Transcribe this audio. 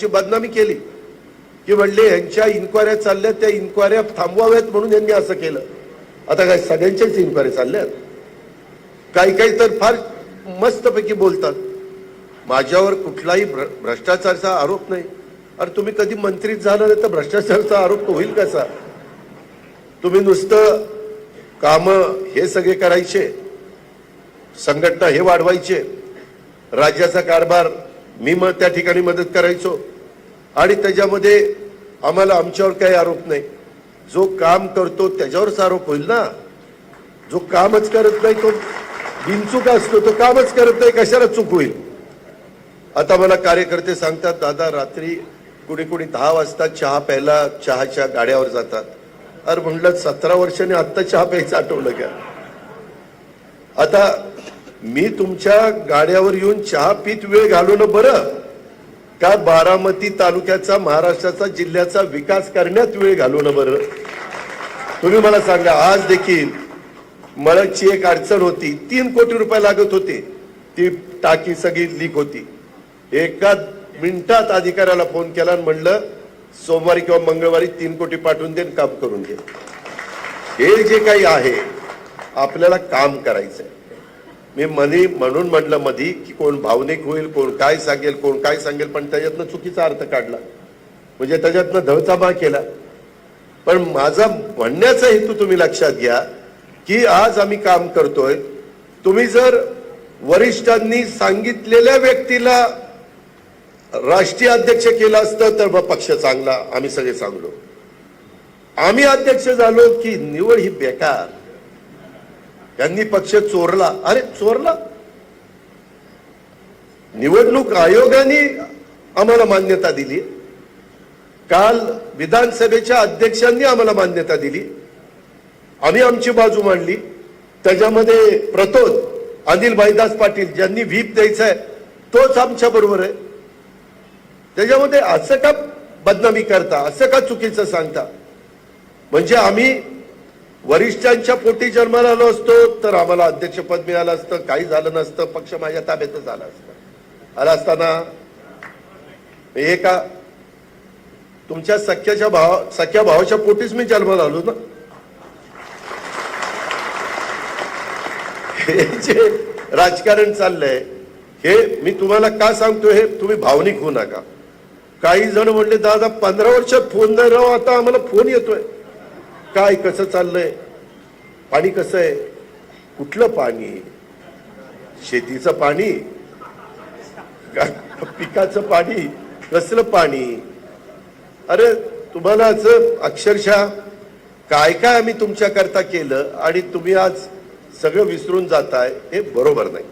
ची बदनामी केली की म्हणले यांच्या इन्क्वायऱ्या चालल्या त्या इन्क्वायऱ्या थांबवाव्यात म्हणून यांनी असं केलं. आता काय सगळ्यांच्याच इन्क्वायरी चालल्यात? काही काही तर फार मस्तपैकी बोलतात. माझ्यावर कुठलाही भ्र- आरोप नाही. अरे तुम्ही कधी मंत्रीच झाला नाही तर भ्रष्टाचारचा आरोप होईल कसा? तुम्ही नुसतं कामं हे सगळे करायचे संघटना हे वाढवायचे राज्याचा कारभार मी मग त्या ठिकाणी मदत करायचो. आणि त्याच्यामध्ये आम्हाला आमच्यावर काही आरोप नाही. जो काम करतो त्याच्यावरच आरोप होईल ना? जो कामच करत नाही तो बिनचूक असतो तो कामच करत नाही कशाला चूक होईल? आता मला कार्यकर्ते सांगतात दादा रात्री कुणी कुणी दहा वाजता चहा प्यायला चहाच्या गाड्यावर जातात. अरे म्हणलं सतरा वर्षाने आत्ता चहा प्यायचं आठवलं का? आता मी तुमच्या गाड्यावर येऊन चहा पीत वेळ घालवणं बरं. का बारामती तालुक्याचा महाराष्ट्राचा जिल्ह्याचा विकास करण्यात वेळ घालवणं बरं. तुम्ही मला सांगा आज देखील मळकची एक अडचण होती. तीन कोटी रुपये लागत होते. ती टाकी सगळी लीक होती. एका मिनिटात अधिकाऱ्याला फोन केला आणि म्हणलं सोमवारी किंवा मंगळवारी तीन कोटी पाठवून दे काम करून दे. हे जे काही आहे आपल्याला काम करायचंय. मी मनी म्हणून म्हटलं मधी की कोण भावनिक होईल कोण काय सांगेल कोण काय सांगेल पण त्याच्यातनं चुकीचा अर्थ काढला. म्हणजे त्याच्यातनं धळचाबा केला. पण माझा म्हणण्याचा हेतू तुम्ही लक्षात घ्या की आज आम्ही काम करतोय. तुम्ही जर वरिष्ठांनी सांगितलेल्या व्यक्तीला राष्ट्रीय अध्यक्ष केलं असतं तर मग पक्ष चांगला आम्ही सगळे चांगलो. आम्ही अध्यक्ष झालो की निवड ही बेकार. यांनी पक्ष चोरला. अरे चोरला? निवडणूक आयोगाने आम्हाला मान्यता दिली. काल विधानसभेच्या अध्यक्षांनी आम्हाला मान्यता दिली. आम्ही आमची बाजू मांडली. त्याच्यामध्ये प्रतोद अनिल भाईदास पाटील ज्यांनी व्हीप द्यायचा आहे तोच आमच्या बरोबर आहे. त्याच्यामध्ये असं का बदनामी करता असं का चुकीचं सांगता? म्हणजे आम्ही वरिष्ठांच्या पोटी जन्माला आलो असतो तर आम्हाला अध्यक्षपद मिळालं असतं काही झालं नसतं पक्ष माझ्या ताब्यातच आला असतं. आला असताना हे का तुमच्या सख्याच्या भावा सख्या भावाच्या पोटीच मी जन्माला आलो ना? हे जे राजकारण चाललंय हे मी तुम्हाला का सांगतो हे तुम्ही भावनिक होऊ नका. काही जण म्हणले दादा पंधरा वर्षात फोन नाही राहू आता आम्हाला फोन येतोय. काय कसं चाललंय? पाणी कसं आहे? कुठलं पाणी? शेतीचं पाणी? पिकाचं पाणी? कसलं पाणी? अरे तुम्हाला असं अक्षरशः काय काय आम्ही तुमच्याकरता केलं आणि तुम्ही आज सगळं विसरून जाताय हे बरोबर नाही.